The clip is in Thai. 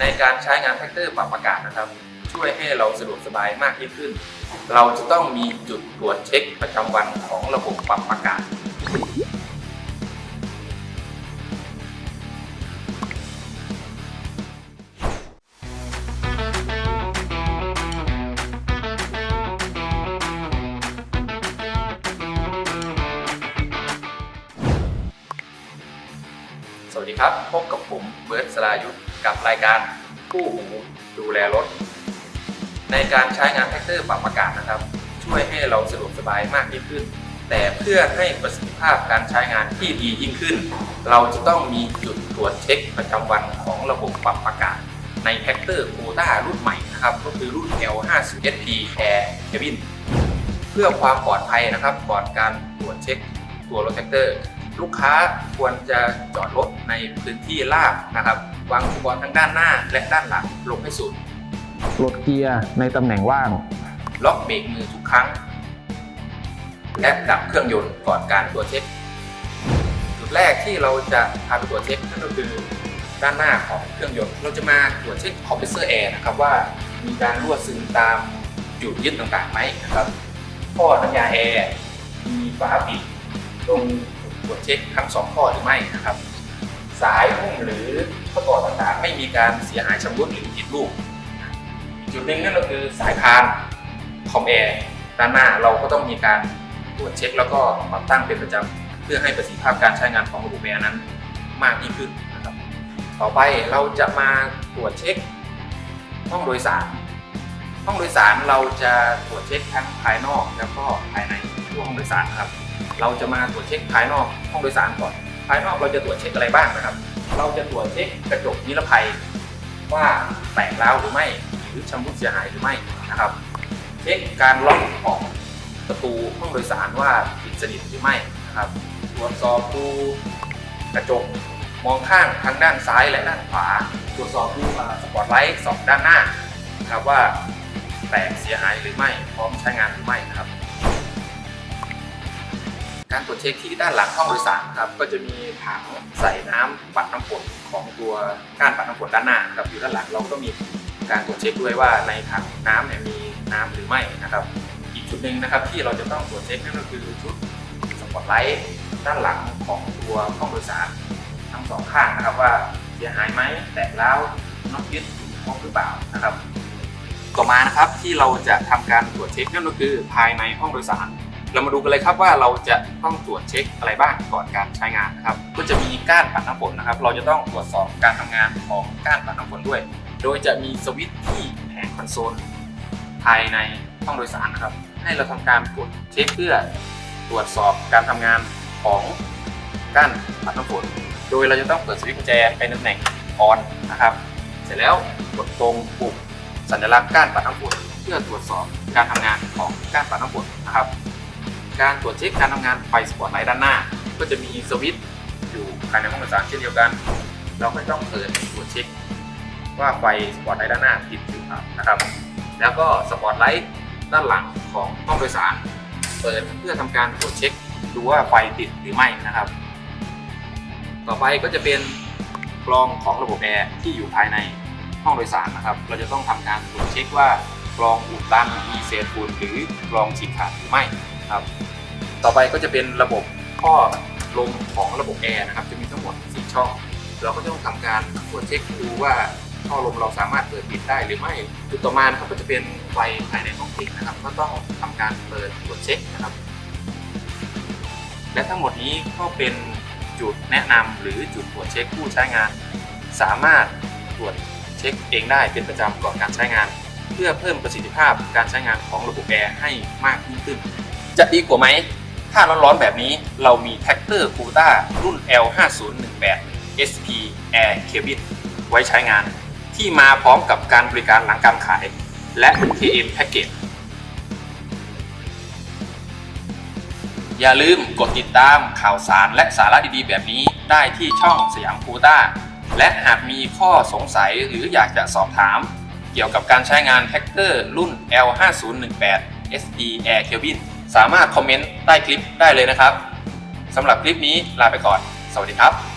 ในการใช้งานแท็กเตอร์ปรับอากาศนะครับ ช่วยให้เราสะดวกสบายมากยิ่งขึ้น เราจะต้องมีจุดตรวจเช็คประจำวันของระบบปรับอากาศ วัสดีครับ พบกับผมเบิร์ตสรายุทธกับรายการผู้หูดูแลรถ ในการใช้งานแท็กเตอร์ปรับอากาศนะครับ ช่วยให้เราสะดวกสบายมากยิ่งขึ้น แต่เพื่อให้ประสิทธิภาพการใช้งานที่ดียิ่งขึ้น เราจะต้องมีจุดตรวจเช็คประจำวันของระบบปรับอากาศ ในแท็กเตอร์โคต้ารุ่นใหม่นะครับก็คือรุ่น L50SP Air Cabin เพื่อความปลอดภัยนะครับก่อนการตรวจเช็คตัวรถแท็กเตอร์ ลูกค้าควรจะจอดรถในพื้นที่ราบนะครับ วางอุปกรณ์ทั้งด้านหน้าและด้านหลังลงให้สุดปลดเกียร์ในตำแหน่งว่าง ล็อกเบรกมือทุกครั้ง และดับเครื่องยนต์ก่อนการตรวจเช็ค จุดแรกที่เราจะพาไปตรวจเช็คนั่นก็คือด้านหน้าของเครื่องยนต์ เราจะมาตรวจเช็คคอมเพรสเซอร์แอร์นะครับว่ามีการรั่วซึมตามจุดยึดต่างๆไหมนะครับท่อน้ำยาแอร์มีฝาปิดตรง ตรวจเช็คทั้งสองข้อหรือไม่นะครับ สายหุ้มหรือข้อต่อต่างๆ ไม่มีการเสียหายชำรุดหรือผิดรูป จุดหนึ่งนั่นก็คือสายพานคอมแอร์ด้านหน้าเราก็ต้องมีการตรวจเช็ค แล้วก็ปรับตั้งเป็นประจำเพื่อให้ประสิทธิภาพการใช้งานของระบบแอร์นั้นมากยิ่งขึ้นนะครับ ต่อไปเราจะมาตรวจเช็คห้องโดยสารห้องโดยสารเราจะตรวจเช็คทั้งภายนอกแล้วก็ภายในตัวห้องโดยสารครับ เราจะมาตรวจเช็คภายนอกห้องโดยสารก่อน ภายนอกเราจะตรวจเช็คอะไรบ้างนะครับ เราจะตรวจเช็คกระจกนิรภัย ว่าแตกร้าวหรือไม่หรือชำรุดเสียหายหรือไม่นะครับ เช็คการล็อกของประตูห้องโดยสารว่าปิดสนิทหรือไม่นะครับ ตรวจสอบดูกระจกมองข้างทั้งด้านซ้ายและด้านขวา ตรวจสอบดูสปอตไลท์สองด้านหน้านะครับว่าแตกเสียหายหรือไม่พร้อมใช้งานหรือไม่นะครับ การตรวจเช็คที่ด้านหลังห้องโดยสารครับก็จะมีถังใส่น้ำปัดน้ำฝนของตัวก้านปัดน้ำฝนด้านหน้าครับอยู่ด้านหลังเราก็มีการตรวจเช็คด้วยว่าในถังน้ำเนี่ยมีน้ำหรือไม่นะครับ อีกจุดหนึ่งนะครับที่เราจะต้องตรวจเช็คนั่นก็คือชุดสปอตไลท์ด้านหลังของตัวห้องโดยสารทั้งสองข้างนะครับว่าเสียหายไหมแตกร้วน็อตยึดครบหรือเปล่านะครับ ต่อมานะครับที่เราจะทำการตรวจเช็คนั่นก็คือภายในห้องโดยสาร เรามาดูกันเลยครับว่าเราจะต้องตรวจเช็คอะไรบ้างก่อนการใช้งานนะครับ ก็จะมีก้านปัดน้ำฝนนะครับ เราจะต้องตรวจสอบการทำงานของก้านปัดน้ำฝนด้วย โดยจะมีสวิตช์ที่แผงคอนโซลภายในห้องโดยสารนะครับ ให้เราทำการกดเช็คเพื่อตรวจสอบการทำงานของก้านปัดน้ำฝน โดยเราจะต้องเปิดสวิตช์กุญแจไปตำแหน่งออนนะครับ เสร็จแล้วกดตรงปุ่มสัญลักษณ์ก้านปัดน้ำฝนเพื่อตรวจสอบการทำงานของก้านปัดน้ำฝนนะครับ การตรวจเช็คการทำงานไฟสปอตไลท์ด้านหน้า ก็จะมีสวิตช์อยู่ภายในห้องโดยสารเช่นเดียวกัน เราไม่ต้องเปิดตรวจเช็คว่าไฟสปอตไลท์ด้านหน้าติดอยู่นะครับ แล้วก็สปอตไลท์ด้านหลังของห้องโดยสาร เปิดเพื่อทำการตรวจเช็คดูว่าไฟติดหรือไม่นะครับ ต่อไปก็จะเป็นกรองของระบบแอร์ที่อยู่ภายในห้องโดยสารนะครับ เราจะต้องทำการตรวจเช็คว่ากรองอุดตันมีเศษฝุ่นหรือกรองฉีกขาดหรือไม่ ครับต่อไปก็จะเป็นระบบท่อลมของระบบแอร์นะครับจะมีทั้งหมด4ช่อง เราก็จะต้องทำการตรวจเช็คดูว่าท่อลมเราสามารถเปิดปิดได้หรือไม่จุดต่อมานะครับก็จะเป็นไฟภายในห้องติดนะครับ ก็ต้องทำการเปิดตรวจเช็คนะครับ และทั้งหมดนี้ก็เป็นจุดแนะนำหรือจุดตรวจเช็คผู้ใช้งาน สามารถตรวจเช็คเองได้เป็นประจำก่อนการใช้งาน เพื่อเพิ่มประสิทธิภาพการใช้งานของระบบแอร์ให้มากยิ่งขึ้น จะดีกว่าไหม ถ้าร้อนๆแบบนี้เรามีแท็กเตอร์คูต้ารุ่น L5018 SP Air Cabin ไว้ใช้งาน ที่มาพร้อมกับการบริการหลังการขาย และ KM Package อย่าลืมกดติดตามข่าวสารและสาระดีๆ แบบนี้ได้ที่ช่องสยามคูต้า และหากมีข้อสงสัยหรืออยากจะสอบถาม เกี่ยวกับการใช้งานแท็กเตอร์รุ่น L5018 SD Air Cabin สามารถคอมเมนต์ใต้คลิปได้เลยนะครับสำหรับคลิปนี้ลาไปก่อน สวัสดีครับ